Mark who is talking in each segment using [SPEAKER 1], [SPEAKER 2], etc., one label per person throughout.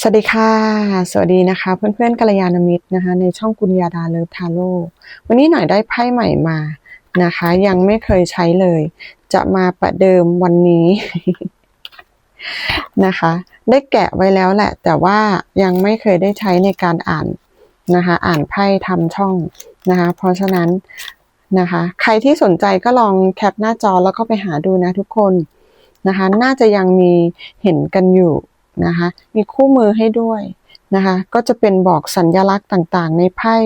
[SPEAKER 1] สวัสดีค่ะ สวัสดีนะคะ เพื่อนๆกัลยาณมิตรนะคะ ในช่องกุญญาดาเลิฟทาโร่วันนี้หน่อยได้ไพ่ใหม่มานะคะ ยังไม่เคยใช้เลย จะมาประเดิมวันนี้ นะคะ ได้แกะไว้แล้วแหละ แต่ว่ายังไม่เคยได้ใช้ในการอ่านนะคะ อ่านไพ่ทำช่องนะคะ เพราะฉะนั้นนะคะ ใครที่สนใจก็ลองแคปหน้าจอแล้วก็ไปหาดูนะทุกคนนะคะ น่าจะยังมีเห็นกันอยู่ นะคะ มีคู่มือให้ด้วยนะคะ ก็จะเป็นบอกสัญลักษณ์ต่างๆ ในไพ่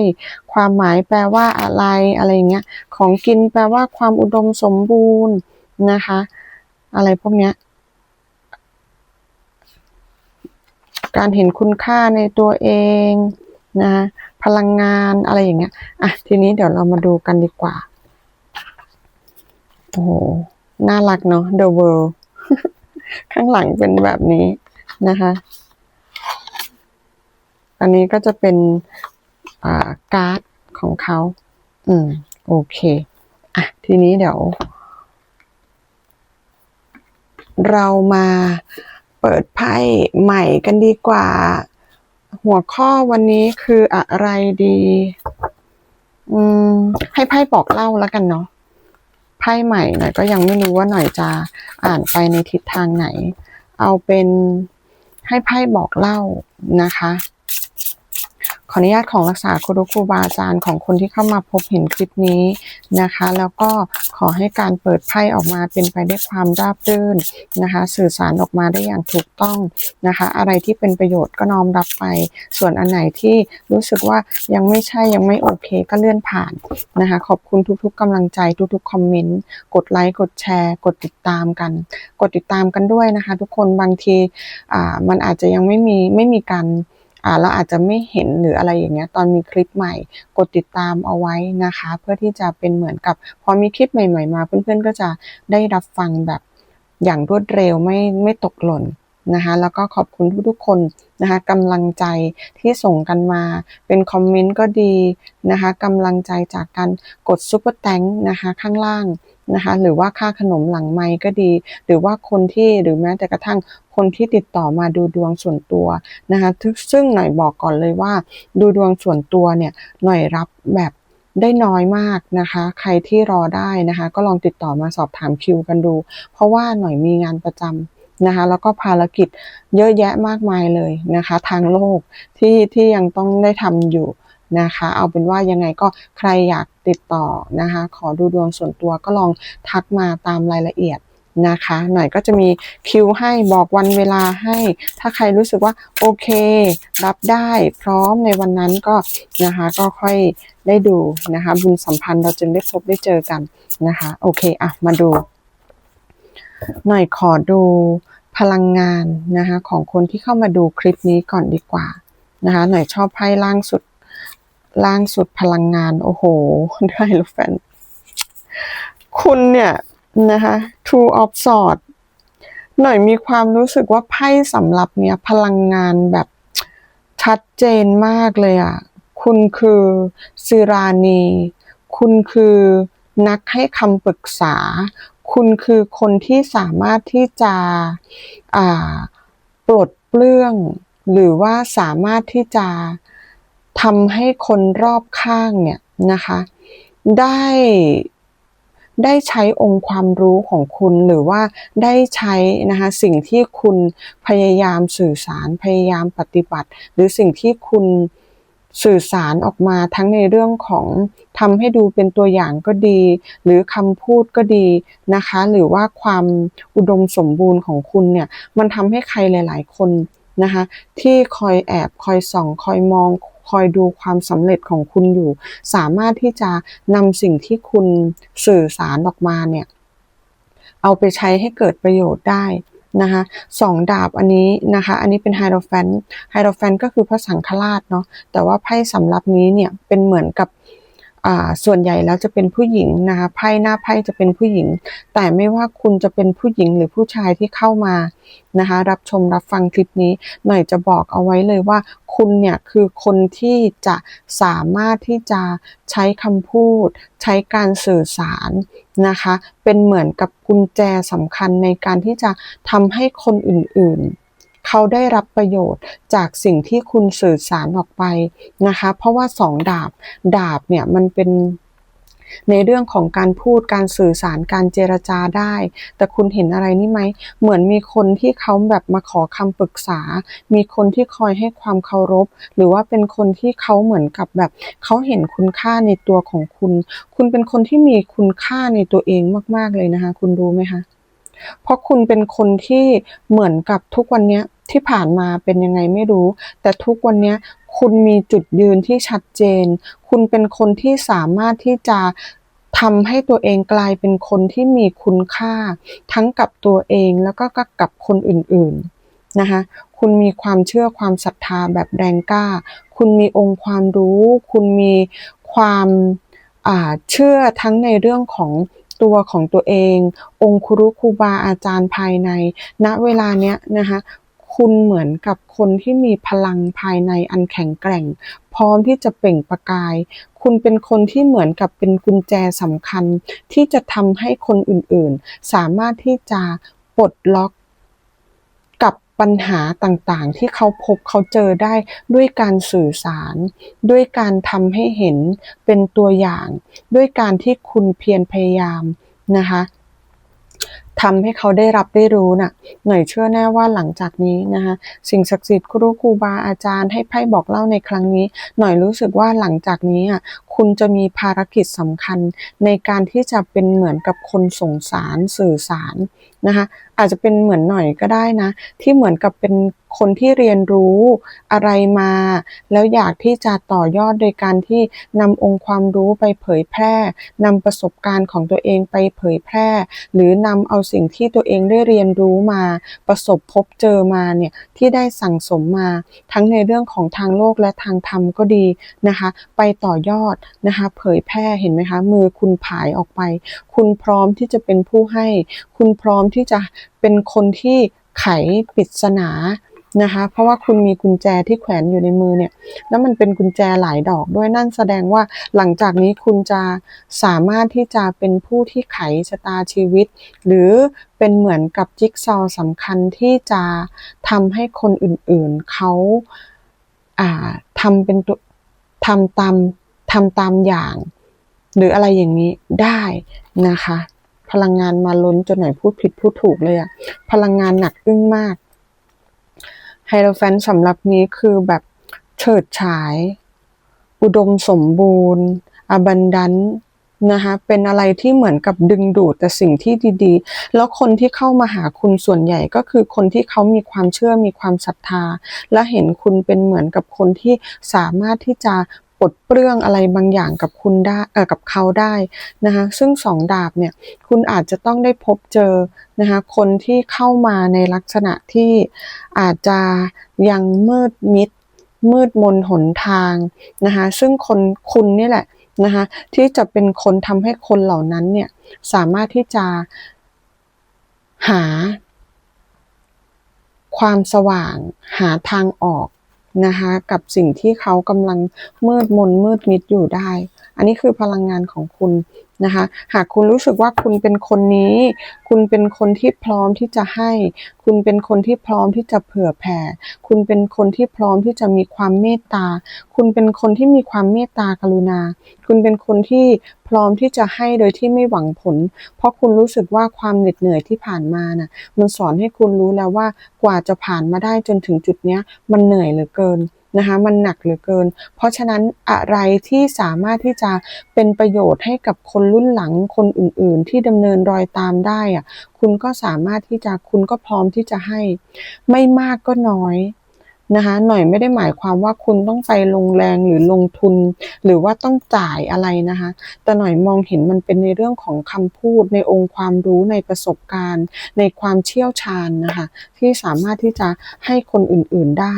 [SPEAKER 1] ความหมายแปลว่าอะไรอะไรเงี้ย ของกินแปลว่าความอุดมสมบูรณ์นะคะ อะไรพวกเนี้ย การเห็นคุณค่าในตัวเองนะคะพลังงานอะไรอย่างเงี้ย อะ ทีนี้เดี๋ยวเรามาดูกันดีกว่า โอ้โห น่ารักเนาะ The World ข้างหลังเป็นแบบนี้ นะคะ อันนี้ก็จะเป็นการ์ดของเขา อืม โอเค อะ ทีนี้เดี๋ยว เรามาเปิดไพ่ใหม่กันดีกว่า หัวข้อวันนี้คืออะไรดี อืม ให้ไพ่บอกเล่าแล้วกันเนาะไพ่ใหม่หน่อยก็ยังไม่รู้ว่าหน่อยจะอ่านไปในทิศทางไหน เอาเป็น ให้ไพ่บอกเล่านะคะ ขออนุญาตของรักษาครูครูบาอาจารย์ของคนที่เข้ามาพบเห็นคลิปนี้นะคะ แล้วก็ขอให้การเปิดไพ่ออกมาเป็นไปด้วยความราบรื่นนะคะ สื่อสารออกมาได้อย่างถูกต้องนะคะ อะไรที่เป็นประโยชน์ก็น้อมรับไป ส่วนอันไหนที่รู้สึกว่ายังไม่ใช่ยังไม่โอเคก็เลื่อนผ่านนะคะ ขอบคุณทุกๆกำลังใจทุกๆคอมเมนต์กดไลค์กดแชร์ กดติดตามกัน กดติดตามกันด้วยนะคะ ทุกคนบางทีอ่ามันอาจจะยังไม่มีไม่มีการ เราอาจจะไม่เห็นหรืออะไรอย่างเงี้ยตอนมีคลิปใหม่ กดติดตามเอาไว้นะคะ เพื่อที่จะเป็นเหมือนกับพอมีคลิปใหม่ ๆ มา เพื่อนๆก็จะได้รับฟังแบบอย่างรวดเร็วไม่ไม่ตกหล่นนะคะแล้วก็ขอบคุณทุกๆคนนะคะกำลังใจที่ส่งกันมาเป็นคอมเมนต์ก็ดีนะคะกำลังใจจากการกดซุปเปอร์แตงนะคะข้างล่าง นะคะหรือว่าค่าขนมหลังไมค์ก็ดี หรือว่าคนที่หรือแม้แต่กระทั่งคนที่ติดต่อมาดูดวงส่วนตัวนะคะซึ่งหน่อยบอกก่อนเลยว่า ดูดวงส่วนตัวเนี่ยหน่อยรับแบบได้น้อยมากนะคะ ใครที่รอได้นะคะ ก็ลองติดต่อมาสอบถามคิวกันดู เพราะว่าหน่อยมีงานประจำนะคะ แล้วก็ภารกิจเยอะแยะมากมายเลยนะคะ ทางโลกที่ที่ยังต้องได้ทำอยู่ นะคะ เอาเป็นว่ายังไงก็ใครอยากติดต่อนะคะ ขอดูดวงส่วนตัวก็ลองทักมาตามรายละเอียดนะคะหน่อยก็จะมีคิวให้บอกวันเวลาให้ ถ้าใครรู้สึกว่าโอเค รับได้พร้อมในวันนั้นก็นะคะก็ค่อยได้ดูนะคะ บุญสัมพันธ์เราจึงได้พบได้เจอกันนะคะ โอเคอะมาดู หน่อยขอดูพลังงานนะคะของคนที่เข้ามาดูคลิปนี้ก่อนดีกว่านะคะหน่อยชอบไพ่ล่างสุด ล่างสุดพลังงาน โอ้โห ได้แล้วแฟน คุณเนี่ยนะคะ Two of Swords หน่อยมีความรู้สึกว่าไพ่สำหรับเนี่ยพลังงานแบบชัดเจนมากเลยอะ คุณคือซิรานี คุณคือนักให้คำปรึกษา คุณคือคนที่สามารถที่จะปลดเปลื้อง หรือว่าสามารถที่จะ ทำให้คนรอบข้างเนี่ยนะคะ ได้ได้ใช้องค์ความรู้ของคุณหรือว่าได้ใช้นะคะสิ่งที่คุณพยายามสื่อสารพยายามปฏิบัติ หรือสิ่งที่คุณสื่อสารออกมาทั้งในเรื่องของทำให้ดูเป็นตัวอย่างก็ดี หรือคำพูดก็ดีนะคะ หรือว่าความอุดมสมบูรณ์ของคุณเนี่ยมันทำให้ใครหลาย ๆ คนนะคะที่คอยแอบคอยส่อง คอยมอง คอยดูความสำเร็จของคุณอยู่ สามารถที่จะนำสิ่งที่คุณสื่อสารออกมาเนี่ยเอาไปใช้ให้เกิดประโยชน์ได้นะคะสองดาบอันนี้นะคะ อันนี้เป็นไฮโดรแฟนไฮโดรแฟนก็คือพระสังฆราชเนาะแต่ว่าไพ่สำรับนี้เนี่ยเป็นเหมือนกับ ส่วนใหญ่แล้วจะเป็นผู้หญิงนะคะไพ่หน้าไพ่จะเป็นผู้หญิง แต่ไม่ว่าคุณจะเป็นผู้หญิงหรือผู้ชายที่เข้ามานะคะรับชมรับฟังคลิปนี้ หน่อยจะบอกเอาไว้เลยว่า คุณเนี่ยคือคนที่จะสามารถที่จะใช้คำพูด ใช้การสื่อสารนะคะ เป็นเหมือนกับกุญแจสำคัญในการที่จะทำให้คนอื่นๆ เขาได้รับประโยชน์จากสิ่งที่คุณสื่อสารออกไปนะคะ เพราะว่าสองดาบดาบเนี่ยมันเป็นในเรื่องของการพูดการสื่อสารการเจรจาได้ แต่คุณเห็นอะไรนี่ไหม เหมือนมีคนที่เขาแบบมาขอคำปรึกษา มีคนที่คอยให้ความเคารพ หรือว่าเป็นคนที่เขาเหมือนกับแบบเขาเห็นคุณค่าในตัวของคุณ คุณเป็นคนที่มีคุณค่าในตัวเองมาก ๆเลยนะคะ คุณรู้ไหมคะ เพราะคุณเป็นคนที่เหมือนกับทุกวันนี้ ที่ผ่านมาเป็นยังไงไม่รู้ แต่ทุกวันนี้คุณมีจุดยืนที่ชัดเจน คุณเป็นคนที่สามารถที่จะทำให้ตัวเองกลายเป็นคนที่มีคุณค่า ทั้งกับตัวเองแล้วก็กับคนอื่นๆนะคะคุณมีความเชื่อความศรัทธาแบบแรงกล้า คุณมีองค์ความรู้ คุณมีความาเชื่อทั้งในเรื่องของตัวของตัวเอง องค์ครูครูบาอาจารย์ภายใน ณเวลาเนี้ยนะคะ คุณเหมือนกับคนที่มีพลังภายในอันแข็งแกร่ง พร้อมที่จะเปล่งประกาย คุณเป็นคนที่เหมือนกับเป็นกุญแจสำคัญ ที่จะทำให้คนอื่นๆ สามารถที่จะปลดล็อกกับปัญหาต่างๆ ที่เขาพบเขาเจอได้ด้วยการสื่อสาร ด้วยการทำให้เห็นเป็นตัวอย่าง ด้วยการที่คุณเพียรพยายามนะคะ ทำให้เขาได้รับได้รู้น่ะหน่อยเชื่อแน่ว่าหลังจากนี้นะคะสิ่งศักดิ์สิทธิ์ครูครูบาอาจารย์ให้ไพ่บอกเล่าในครั้งนี้ หน่อยรู้สึกว่าหลังจากนี้อะคุณจะมีภารกิจสำคัญ ในการที่จะเป็นเหมือนกับคนส่งสารสื่อสารนะคะอาจจะเป็นเหมือนหน่อยก็ได้นะ ที่เหมือนกับเป็น คนที่เรียนรู้อะไรมา แล้วอยากที่จะต่อยอดโดยการที่นำองค์ความรู้ไปเผยแพร่นำประสบการณ์ของตัวเองไปเผยแพร่ หรือนำเอาสิ่งที่ตัวเองได้เรียนรู้มา ประสบพบเจอมาเนี่ยที่ได้สั่งสมมา ทั้งในเรื่องของทางโลกและทางธรรมก็ดีนะคะ ไปต่อยอดนะคะ เผยแพร่เห็นไหมคะ มือคุณผายออกไป คุณพร้อมที่จะเป็นผู้ให้ คุณพร้อมที่จะเป็นคนที่ไขปริศนา นะคะ เพราะว่าคุณมีกุญแจที่แขวนอยู่ในมือเนี่ย แล้วมันเป็นกุญแจหลายดอกด้วยนั่นแสดงว่าหลังจากนี้คุณจะสามารถที่จะเป็นผู้ที่ไขชะตาชีวิต หรือเป็นเหมือนกับจิ๊กซอว์สำคัญที่จะทำให้คนอื่นๆเขาอ่าทำเป็นทำตามทำตามอย่าง หรืออะไรอย่างนี้ได้นะคะ พลังงานมาล้นจนไหนพูดผิดพูดถูกเลยอะพลังงานหนักอึ้งมาก ไฮโรแฟนสำหรับนี้คือแบบเฉิดฉาย อุดมสมบูรณ์อบันดันนะคะเป็นอะไรที่เหมือนกับดึงดูดแต่สิ่งที่ดีๆ แล้วคนที่เข้ามาหาคุณส่วนใหญ่ก็คือคนที่เขามีความเชื่อมีความศรัทธา และเห็นคุณเป็นเหมือนกับคนที่สามารถที่จะ ดเปลื้องอะไรบางอย่างกับคุณได้เออกับเขาได้นะคะซึ่งสองดาบเนี่ยคุณอาจจะต้องได้พบเจอนะคะคนที่เข้ามาในลักษณะที่อาจจะยังมืดมิด มืดมนหนทางนะคะซึ่งคนคุณนี่แหละนะคะที่จะเป็นคนทำให้คนเหล่านั้นเนี่ยสามารถที่จะหาความสว่างหาทางออก นะคะกับสิ่งที่เขากำลังมืดมนมืดมิดอยู่ได้ อันนี้คือพลังงานของคุณ นะคะ หากคุณรู้สึกว่าคุณเป็นคนนี้ คุณเป็นคนที่พร้อมที่จะให้ คุณเป็นคนที่พร้อมที่จะเผื่อแผ่ คุณเป็นคนที่พร้อมที่จะมีความเมตตา คุณเป็นคนที่มีความเมตตากรุณา คุณเป็นคนที่พร้อมที่จะให้โดยที่ไม่หวังผล เพราะคุณรู้สึกว่าความเหน็ดเหนื่อยที่ผ่านมาน่ะ มันสอนให้คุณรู้แล้วว่ากว่าจะผ่านมาได้จนถึงจุดนี้มันเหนื่อยเหลือเกิน นะคะมันหนักเหลือเกิน เพราะฉะนั้นอะไรที่สามารถที่จะเป็นประโยชน์ให้กับคนรุ่นหลังคนอื่น ๆ ที่ดำเนินรอยตามได้อะคุณก็สามารถที่จะคุณก็พร้อมที่จะให้ไม่มากก็น้อยนะคะหน่อยไม่ได้หมายความว่าคุณต้องไปลงแรงหรือลงทุน หรือว่าต้องจ่ายอะไรนะคะแต่หน่อยมองเห็นมันเป็นในเรื่องของคำพูดในองค์ความรู้ในประสบการณ์ ในความเชี่ยวชาญนะคะที่สามารถที่จะให้คนอื่นๆได้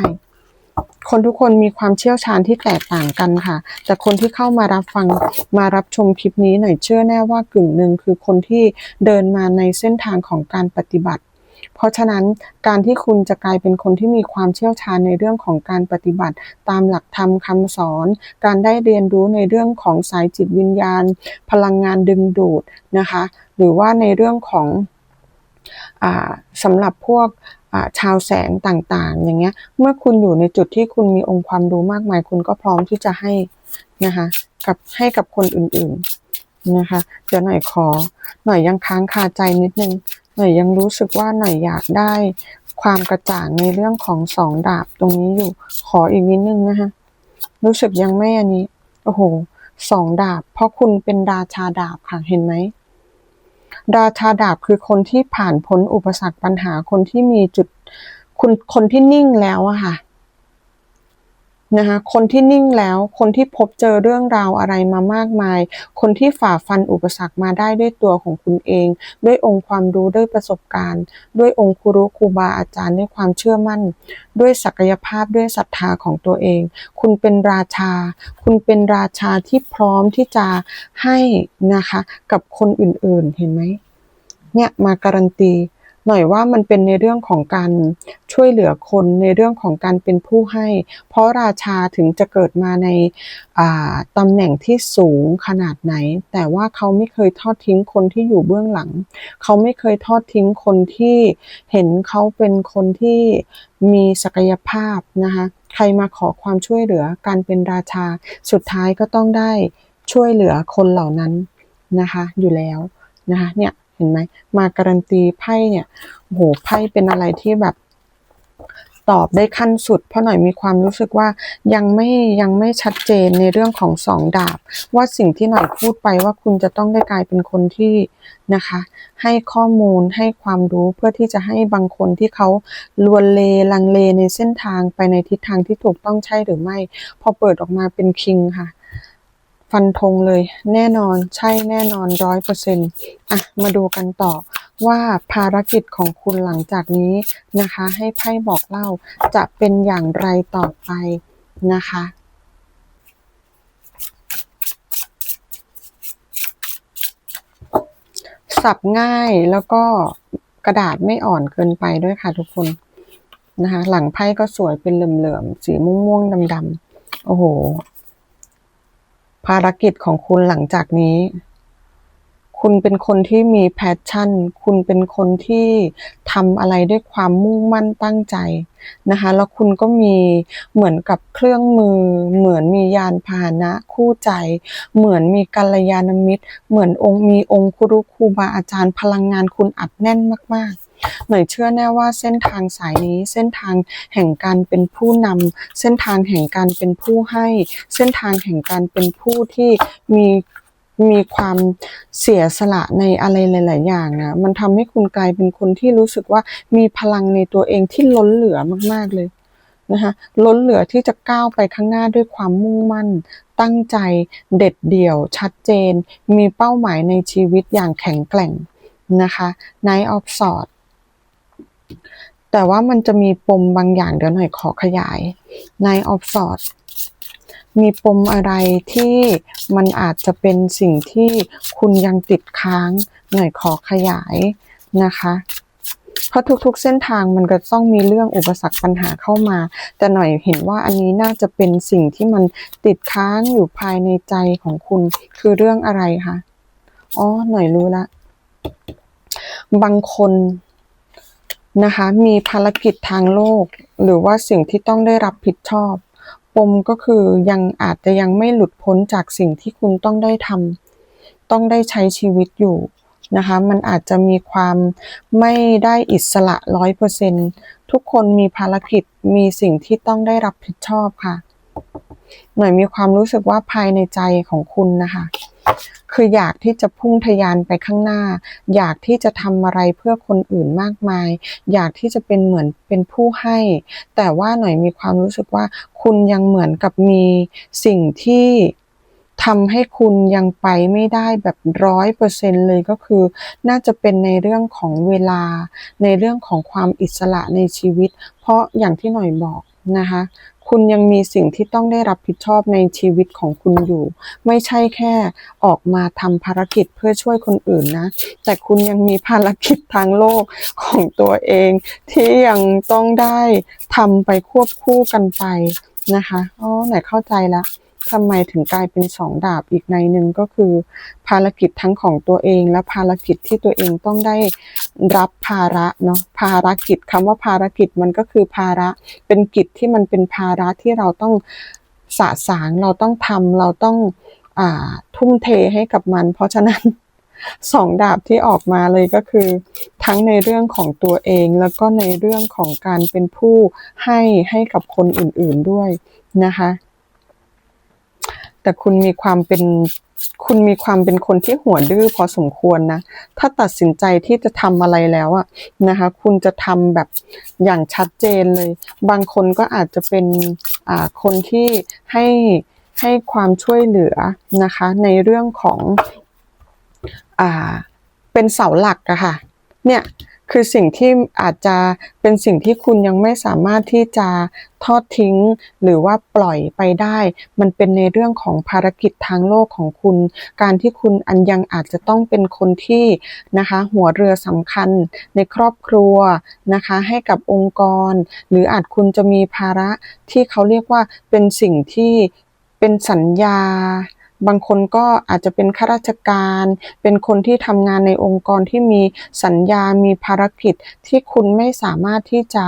[SPEAKER 1] คนทุกคนมีความเชี่ยวชาญที่แตกต่างกันค่ะ แต่คนที่เข้ามารับฟังมารับชมคลิปนี้หน่อยเชื่อแน่ว่ากึ่งหนึ่งคือคนที่เดินมาในเส้นทางของการปฏิบัติ เพราะฉะนั้นการที่คุณจะกลายเป็นคนที่มีความเชี่ยวชาญในเรื่องของการปฏิบัติ ตามหลักธรรมคำสอน การได้เรียนรู้ในเรื่องของสายจิตวิญญาณ พลังงานดึงดูดนะคะ หรือว่าในเรื่องของอสำหรับพวก ชาวแสงต่างๆ อย่างเงี้ย เมื่อคุณอยู่ในจุดที่คุณมีองค์ความรู้มากมาย คุณก็พร้อมที่จะให้นะคะกับให้กับคนอื่นๆนะคะ เดี๋ยวหน่อยขอ หน่อยยังค้างคาใจนิดนึง หน่อยยังรู้สึกว่าหน่อยอยากได้ความกระจ่างในเรื่องของสองดาบตรงนี้อยู่ ขออีกนิดนึงนะคะ รู้สึกยังไม่อันนี้ โอ้โหสองดาบ เพราะคุณเป็นราชาดาบค่ะ เห็นไหม ราชาดาบคือคนที่ผ่านพ้นอุปสรรคปัญหาคนที่มีจุดคนคนที่นิ่งแล้วอะค่ะ นะคะคนที่นิ่งแล้วคนที่พบเจอเรื่องราวอะไรมามากมาย คนที่ฝ่าฟันอุปสรรคมาได้ด้วยตัวของคุณเอง ด้วยองค์ความรู้ด้วยประสบการณ์ ด้วยองค์ครูครูบาอาจารย์ด้วยความเชื่อมั่น ด้วยศักยภาพด้วยศรัทธาของตัวเอง คุณเป็นราชา คุณเป็นราชาที่พร้อมที่จะให้นะคะกับคนอื่นๆเห็นไหมเนี่ยมาการันตี หน่อยว่ามันเป็นในเรื่องของการช่วยเหลือคนในเรื่องของการเป็นผู้ให้ เพราะราชาถึงจะเกิดมาในาตำแหน่งที่สูงขนาดไหน แต่ว่าเขาไม่เคยทอดทิ้งคนที่อยู่เบื้องหลัง เขาไม่เคยทอดทิ้งคนที่เห็นเขาเป็นคนที่มีศักยภาพนะคะใครมาขอความช่วยเหลือการเป็นราชาสุดท้ายก็ต้องได้ช่วยเหลือคนเหล่านั้นนะคะอยู่แล้วนะคะเนี่ย เห็นไหมมาการันตีไพ่เนี่ยโหไพ่เป็นอะไรที่แบบตอบได้ขั้นสุด เพราะหน่อยมีความรู้สึกว่ายังไม่ยังไม่ชัดเจนในเรื่องของสองดาบ ว่าสิ่งที่หน่อยพูดไปว่าคุณจะต้องได้กลายเป็นคนที่นะคะ ให้ข้อมูลให้ความรู้เพื่อที่จะให้บางคนที่เขาลวนเลลังเลในเส้นทางไปในทิศทางที่ถูกต้องใช่หรือไม่ พอเปิดออกมาเป็นคิงค่ะ ฟันธงเลย แน่นอนใช่แน่นอนร้อยเปอร์เซ็นต์อะมาดูกันต่อว่าภารกิจของคุณหลังจากนี้นะคะ ให้ไพ่บอกเล่าจะเป็นอย่างไรต่อไปนะคะสับง่ายแล้วก็กระดาษไม่อ่อนเกินไปด้วยค่ะทุกคนนะคะ หลังไพ่ก็สวยเป็นเหลื่อมๆสีม่วงๆดำๆโอ้โห ภารกิจของคุณหลังจากนี้ คุณเป็นคนที่มีแพชชั่น คุณเป็นคนที่ทำอะไรด้วยความมุ่งมั่นตั้งใจนะคะ แล้วคุณก็มีเหมือนกับเครื่องมือ เหมือนมียานพาหนะคู่ใจ เหมือนมีกัลยาณมิตร เหมือนองค์มีองค์ครูครูบาอาจารย์พลังงานคุณอัดแน่นมาก ๆ หน่อยเชื่อแน่ว่าเส้นทางสายนี้เส้นทางแห่งการเป็นผู้นำเส้นทางแห่งการเป็นผู้ให้ เส้นทางแห่งการเป็นผู้ที่มีมีความเสียสละในอะไรหลาย ๆ อย่างนะ มันทำให้คุณกลายเป็นคนที่รู้สึกว่ามีพลังในตัวเองที่ล้นเหลือมาก ๆ เลยนะคะล้นเหลือที่จะก้าวไปข้างหน้าด้วยความมุ่งมั่น ตั้งใจเด็ดเดี่ยว ชัดเจน มีเป้าหมายในชีวิตอย่างแข็งแกร่งนะคะ Night of Swords แต่ว่ามันจะมีปมบางอย่างเดี๋ยวหน่อยขอขยาย Night of Swords มีปมอะไรที่มันอาจจะเป็นสิ่งที่คุณยังติดค้าง หน่อยขอขยายนะคะเพราะทุกๆเส้นทางมันก็ต้องมีเรื่องอุปสรรคปัญหาเข้ามา แต่หน่อยเห็นว่าอันนี้น่าจะเป็นสิ่งที่มันติดค้างอยู่ภายในใจของคุณคือเรื่องอะไรคะอ๋อหน่อยรู้ละ บางคน นะคะ มีภารกิจทางโลก หรือว่าสิ่งที่ต้องได้รับผิดชอบ ปมก็คือยังอาจจะยังไม่หลุดพ้นจากสิ่งที่คุณต้องได้ทำต้องได้ใช้ชีวิตอยู่นะคะ มันอาจจะมีความไม่ได้อิสระร้อยเปอร์เซ็นทุกคนมีภารกิจมีสิ่งที่ต้องได้รับผิดชอบค่ะ หน่อยมีความรู้สึกว่าภายในใจของคุณนะคะ คืออยากที่จะพุ่งทะยานไปข้างหน้า อยากที่จะทำอะไรเพื่อคนอื่นมากมาย อยากที่จะเป็นเหมือนเป็นผู้ให้ แต่ว่าหน่อยมีความรู้สึกว่า คุณยังเหมือนกับมีสิ่งที่ทำให้คุณยังไปไม่ได้แบบร้อยเปอร์เซ็นเลยก็คือ น่าจะเป็นในเรื่องของเวลา ในเรื่องของความอิสระในชีวิต เพราะอย่างที่หน่อยบอกนะคะ คุณยังมีสิ่งที่ต้องได้รับผิดชอบในชีวิตของคุณอยู่ ไม่ใช่แค่ออกมาทำภารกิจเพื่อช่วยคนอื่นนะ แต่คุณยังมีภารกิจทางโลกของตัวเอง ที่ยังต้องได้ทำไปควบคู่กันไปนะคะอ๋อไหนเข้าใจละทำไมถึงกลายเป็นสองดาบอีกในหนึ่งก็คือ ภารกิจทั้งของตัวเองและภารกิจที่ตัวเองต้องได้ รับภาระเนาะภารกิจคำว่าภารกิจมันก็คือภาระเป็นกิจที่มันเป็นภาระที่เราต้องสะสางเราต้องทำเราต้องอ่าทุ่มเทให้กับมัน เพราะฉะนั้นสองดาบที่ออกมาเลยก็คือ ทั้งในเรื่องของตัวเองแล้วก็ในเรื่องของการเป็นผู้ให้ให้กับคนอื่นๆด้วยนะคะ แต่คุณมีความเป็น คุณมีความเป็นคนที่หัวดื้อพอสมควรนะ ถ้าตัดสินใจที่จะทำอะไรแล้วอะนะคะ คุณจะทำแบบอย่างชัดเจนเลย บางคนก็อาจจะเป็นอ่าคนที่ให้ให้ความช่วยเหลือนะคะ ในเรื่องของอ่าเป็นเสาหลักอะค่ะ เนี่ย คือสิ่งที่อาจจะเป็นสิ่งที่คุณยังไม่สามารถที่จะทอดทิ้ง หรือว่าปล่อยไปได้ มันเป็นในเรื่องของภารกิจทางโลกของคุณ การที่คุณอันยังอาจจะต้องเป็นคนที่นะคะหัวเรือสำคัญในครอบครัวนะคะให้กับองค์กร หรืออาจคุณจะมีภาระที่เขาเรียกว่าเป็นสิ่งที่เป็นสัญญา บางคนก็อาจจะเป็นข้าราชการ เป็นคนที่ทำงานในองค์กรที่มีสัญญา มีภารกิจที่คุณไม่สามารถที่จะ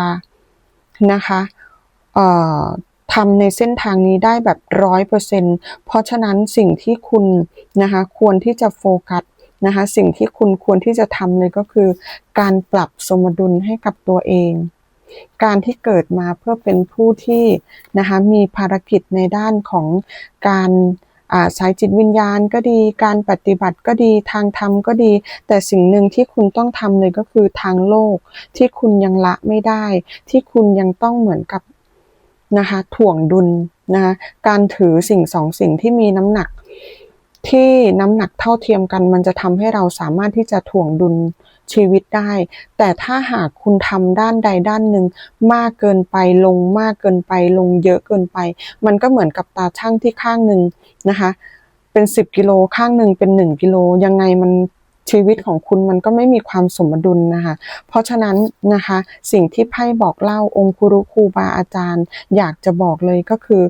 [SPEAKER 1] นะคะเอ่อทำในเส้นทางนี้ได้แบบร้อยเปอร์เซ็นเพราะฉะนั้นสิ่งที่คุณนะคะควรที่จะโฟกัสนะคะสิ่งที่คุณควรที่จะทำเลยก็คือ การปรับสมดุลให้กับตัวเอง การที่เกิดมาเพื่อเป็นผู้ที่นะคะมีภารกิจในด้านของการ สายจิตวิญญาณก็ดี การปฏิบัติก็ดีทางธรรมก็ดี แต่สิ่งหนึ่งที่คุณต้องทำเลยก็คือทางโลก ที่คุณยังละไม่ได้ ที่คุณยังต้องเหมือนกับนะคะถ่วงดุลนะคะการถือสิ่งสองสิ่งที่มีน้ำหนัก ที่น้ำหนักเท่าเทียมกัน มันจะทำให้เราสามารถที่จะถ่วงดุลชีวิตได้ แต่ถ้าหากคุณทำด้านใดด้านหนึ่งมากเกินไปลงมากเกินไปลงเยอะเกินไป มันก็เหมือนกับตาช่างที่ข้างหนึ่งนะคะ เป็น 10 กิโลข้างหนึ่งเป็น 1 กิโลยังไงมันชีวิตของคุณมันก็ไม่มีความสมดุลนะคะ เพราะฉะนั้นนะคะ สิ่งที่ไพ่บอกเล่าองคุรุครูบาอาจารย์ อยากจะบอกเลยก็คือ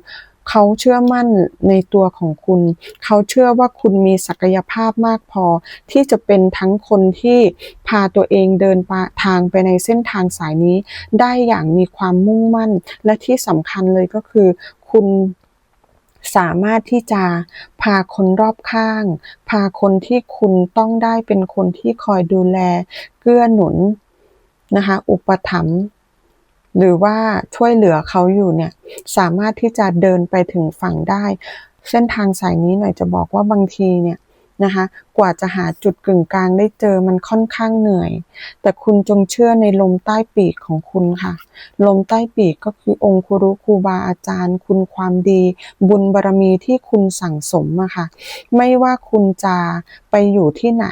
[SPEAKER 1] เขาเชื่อมั่นในตัวของคุณ เขาเชื่อว่าคุณมีศักยภาพมากพอ ที่จะเป็นทั้งคนที่พาตัวเองเดินทางไปในเส้นทางสายนี้ ได้อย่างมีความมุ่งมั่น และที่สำคัญเลยก็คือ คุณสามารถที่จะพาคนรอบข้าง พาคนที่คุณต้องได้เป็นคนที่คอยดูแล เกื้อหนุนนะคะ อุปถัมภ์ หรือว่าช่วยเหลือเขาอยู่เนี่ยสามารถที่จะเดินไปถึงฝั่งได้ เส้นทางสายนี้หน่อยจะบอกว่าบางทีเนี่ยนะคะกว่าจะหาจุดกึ่งกลางได้เจอมันค่อนข้างเหนื่อย แต่คุณจงเชื่อในลมใต้ปีกของคุณค่ะ ลมใต้ปีกก็คือองค์ครูครูบาอาจารย์ คุณความดี บุญบารมีที่คุณสั่งสมอะค่ะ ไม่ว่าคุณจะไปอยู่ที่ไหน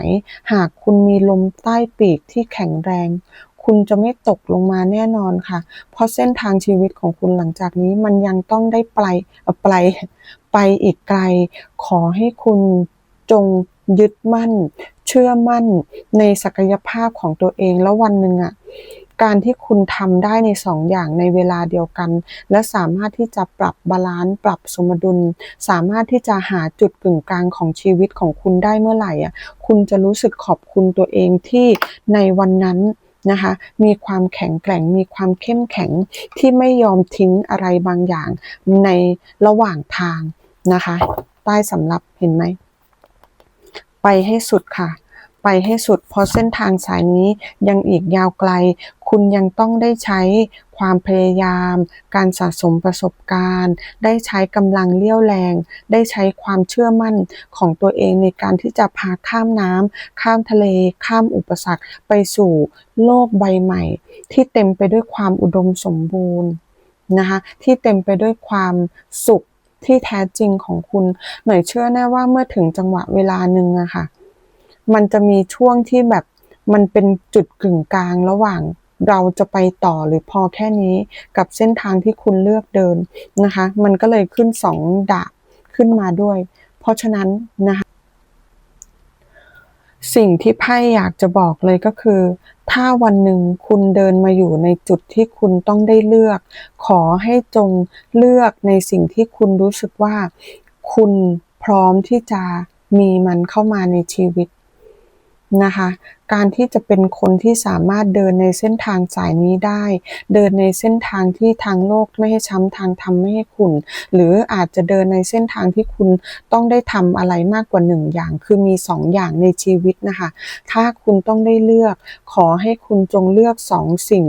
[SPEAKER 1] หากคุณมีลมใต้ปีกที่แข็งแรง คุณจะไม่ตกลงมาแน่นอนค่ะ เพราะเส้นทางชีวิตของคุณหลังจากนี้มันยังต้องได้ไปไปไปอีกไกล ขอให้คุณจงยึดมั่น เชื่อมั่นในศักยภาพของตัวเองแล้ววันหนึ่งอะการที่คุณทำได้ในสองอย่างในเวลาเดียวกัน และสามารถที่จะปรับบาลานซ์ปรับสมดุล สามารถที่จะหาจุดกึ่งกลางของชีวิตของคุณได้เมื่อไหร่อะคุณจะรู้สึกขอบคุณตัวเองที่ในวันนั้น นะคะ มีความแข็งแกร่ง มีความเข้มแข็งที่ไม่ยอมทิ้งอะไรบางอย่างในระหว่างทางนะคะ ใต้สำรับเห็นไหม ไปให้สุดค่ะ ไปให้สุด เพราะเส้นทางสายนี้ยังอีกยาวไกล คุณยังต้องได้ใช้ความพยายาม การสะสมประสบการณ์ ได้ใช้กำลังเลี้ยวแรง ได้ใช้ความเชื่อมั่นของตัวเองในการที่จะพาข้ามน้ำข้ามทะเล ข้ามอุปสรรค ไปสู่โลกใบใหม่ ที่เต็มไปด้วยความอุดมสมบูรณ์นะคะที่เต็มไปด้วยความสุขที่แท้จริงของคุณ หน่อยเชื่อแน่ว่าเมื่อถึงจังหวะเวลาหนึ่งอะค่ะ มันจะมีช่วงที่แบบมันเป็นจุดกึ่งกลางระหว่างเราจะไปต่อหรือพอแค่นี้กับเส้นทางที่คุณเลือกเดินนะคะ มันก็เลยขึ้นสองดาบขึ้นมาด้วย เพราะฉะนั้นนะคะสิ่งที่ไพ่อยากจะบอกเลยก็คือ ถ้าวันหนึ่งคุณเดินมาอยู่ในจุดที่คุณต้องได้เลือก ขอให้จงเลือกในสิ่งที่คุณรู้สึกว่า คุณพร้อมที่จะมีมันเข้ามาในชีวิต นะคะ การที่จะเป็นคนที่สามารถเดินในเส้นทางสายนี้ได้ เดินในเส้นทางที่ทางโลกไม่ให้ช้ำทางธรรมไม่ให้ขุ่นหรืออาจจะเดินในเส้นทางที่คุณต้องได้ทำอะไรมากกว่าหนึ่งอย่าง คือมีสองอย่างในชีวิตนะคะ ถ้าคุณต้องได้เลือก ขอให้คุณจงเลือกสองสิ่ง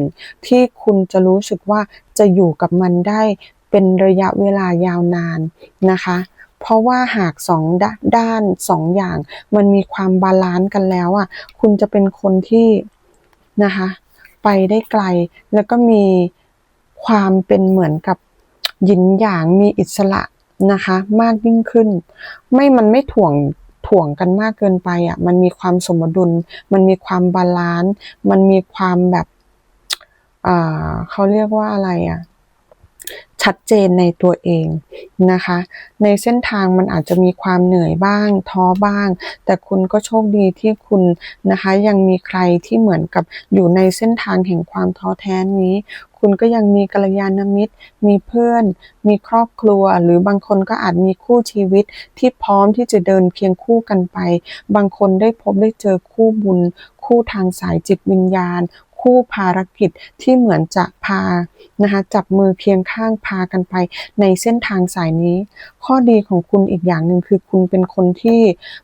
[SPEAKER 1] ที่คุณจะรู้สึกว่าจะอยู่กับมันได้เป็นระยะเวลายาวนานนะคะ เพราะว่าหากสองดด้านสองอย่าง มันมีความบาลานซ์กันแล้วอะคุณจะเป็นคนที่นะคะ ไปได้ไกล แล้วก็มีความเป็นเหมือนกับหยินหยางมีอิสระนะคะ มากยิ่งขึ้น ไม่มันไม่ถ่วงถ่วงกันมากเกินไปอะมันมีความสมดุล มันมีความบาลานซ์มันมีความแบบเขาเรียกว่าอะไรอะ ชัดเจนในตัวเองนะคะ ในเส้นทางมันอาจจะมีความเหนื่อยบ้าง ท้อบ้าง แต่คุณก็โชคดีที่คุณนะคะยังมีใครที่เหมือนกับอยู่ในเส้นทางแห่งความท้อแท้นี้ คุณก็ยังมีกัลยาณมิตร มีเพื่อน มีครอบครัว หรือบางคนก็อาจมีคู่ชีวิตที่พร้อมที่จะเดินเคียงคู่กันไป บางคนได้พบได้เจอคู่บุญ คู่ทางสายจิตวิญญาณ คู่ภารกิจที่เหมือนจะพานะคะจับมือเคียงข้างพากันไปในเส้นทางสายนี้ ข้อดีของคุณอีกอย่างหนึ่งคือคุณเป็นคนที่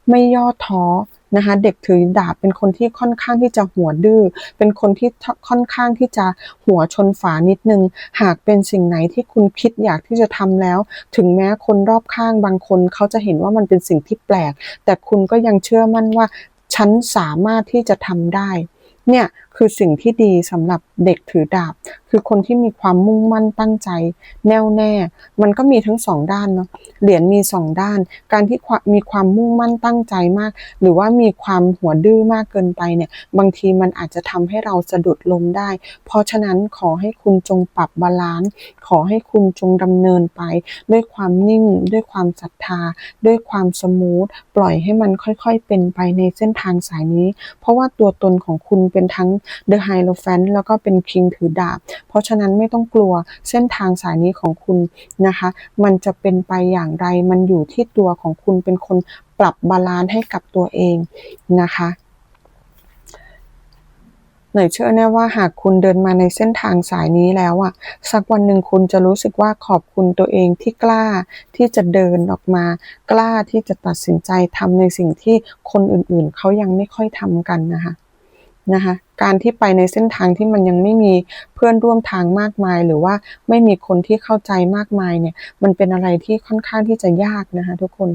[SPEAKER 1] ไม่ย่อท้อนะคะเด็กถือดาบเป็นคนที่ค่อนข้างที่จะหัวดื้อ เป็นคนที่ค่อนข้างที่จะหัวชนฝานิดนึง หากเป็นสิ่งไหนที่คุณคิดอยากที่จะทำแล้ว ถึงแม้คนรอบข้างบางคนเขาจะเห็นว่ามันเป็นสิ่งที่แปลก แต่คุณก็ยังเชื่อมั่นว่าฉันสามารถที่จะทำได้ เนี่ยคือสิ่งที่ดีสำหรับเด็กถือดาบ คือคนที่มีความมุ่งมั่นตั้งใจ แน่วแน่ มันก็มีทั้งสองด้านเนาะเหรียญมีสองด้าน การที่มีความมุ่งมั่นตั้งใจมาก หรือว่ามีความหัวดื้อมากเกินไปเนี่ยบางทีมันอาจจะทำให้เราสะดุดลมได้ เพราะฉะนั้นขอให้คุณจงปรับบาลานซ์ขอให้คุณจงดำเนินไป ด้วยความนิ่ง ด้วยความศรัทธา ด้วยความสมูทปล่อยให้มันค่อยๆเป็นไปในเส้นทางสายนี้ เพราะว่าตัวตนของคุณเป็นทั้ง The Hierophant แล้วก็เป็น King ถือดาบ เพราะฉะนั้นไม่ต้องกลัวเส้นทางสายนี้ของคุณนะคะ มันจะเป็นไปอย่างไร มันอยู่ที่ตัวของคุณเป็นคนปรับบาลานซ์ให้กับตัวเองนะคะหน่อยเชื่อแน่ว่าหากคุณเดินมาในเส้นทางสายนี้แล้วอะสักวันหนึ่งคุณจะรู้สึกว่าขอบคุณตัวเองที่กล้าที่จะเดินออกมา กล้าที่จะตัดสินใจทำในสิ่งที่คนอื่นๆ เขายังไม่ค่อยทำกันนะคะ นะคะ การที่ไปในเส้นทางที่มันยังไม่มีเพื่อนร่วมทางมากมาย หรือว่าไม่มีคนที่เข้าใจมากมายเนี่ย มันเป็นอะไรที่ค่อนข้างที่จะยากนะคะ ทุกคน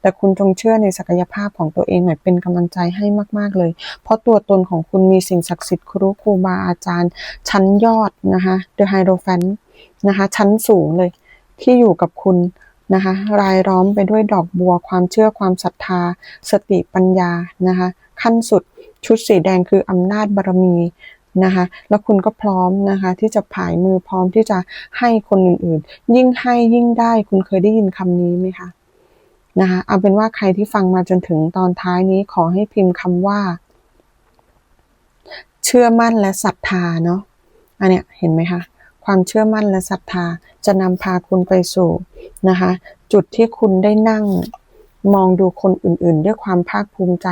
[SPEAKER 1] แต่คุณจงเชื่อในศักยภาพของตัวเองหน่อยเป็นกำลังใจให้มาก ๆ เลย เพราะตัวตนของคุณมีสิ่งศักดิ์สิทธิ์ครูครูบาอาจารย์ ชั้นยอดนะคะ The Hierophant นะคะ ชั้นสูงเลย ที่อยู่กับคุณนะคะ รายล้อมไปด้วยดอกบัวความเชื่อความศรัทธา สติปัญญานะคะ ขั้นสุด ชุดสีแดงคืออำนาจบารมีนะคะ แล้วคุณก็พร้อมนะคะที่จะผายมือพร้อมที่จะให้คนอื่นๆ ยิ่งให้ยิ่งได้คุณเคยได้ยินคำนี้ไหมคะนะคะเอาเป็นว่าใครที่ฟังมาจนถึงตอนท้ายนี้ขอให้พิมพ์คำว่า เชื่อมั่นและศรัทธาเนาะอันเนี้ยเห็นไหมคะความเชื่อมั่นและศรัทธาจะนำพาคุณไปสู่นะคะ จุดที่คุณได้นั่ง มองดูคนอื่นๆ ด้วยความภาคภูมิใจ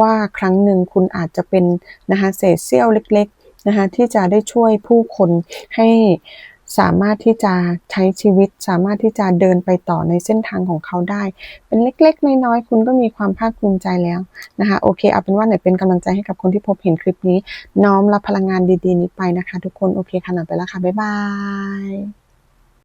[SPEAKER 1] ว่าครั้งหนึ่งคุณอาจจะเป็นนะคะเศษเสี้ยวเล็กๆนะคะที่จะได้ช่วยผู้คนให้สามารถที่จะใช้ชีวิต สามารถที่จะเดินไปต่อในเส้นทางของเขาได้ เป็นเล็กๆ น้อยๆ คุณก็มีความภาคภูมิใจแล้วนะคะโอเคเอาเป็นว่าไหนเป็นกำลังใจให้กับคนที่พบเห็นคลิปนี้ น้อมรับพลังงานดีๆ นี้ไปนะคะ ทุกคนโอเคค่ะหนัไปแล้วค่ะบ๊ายบาย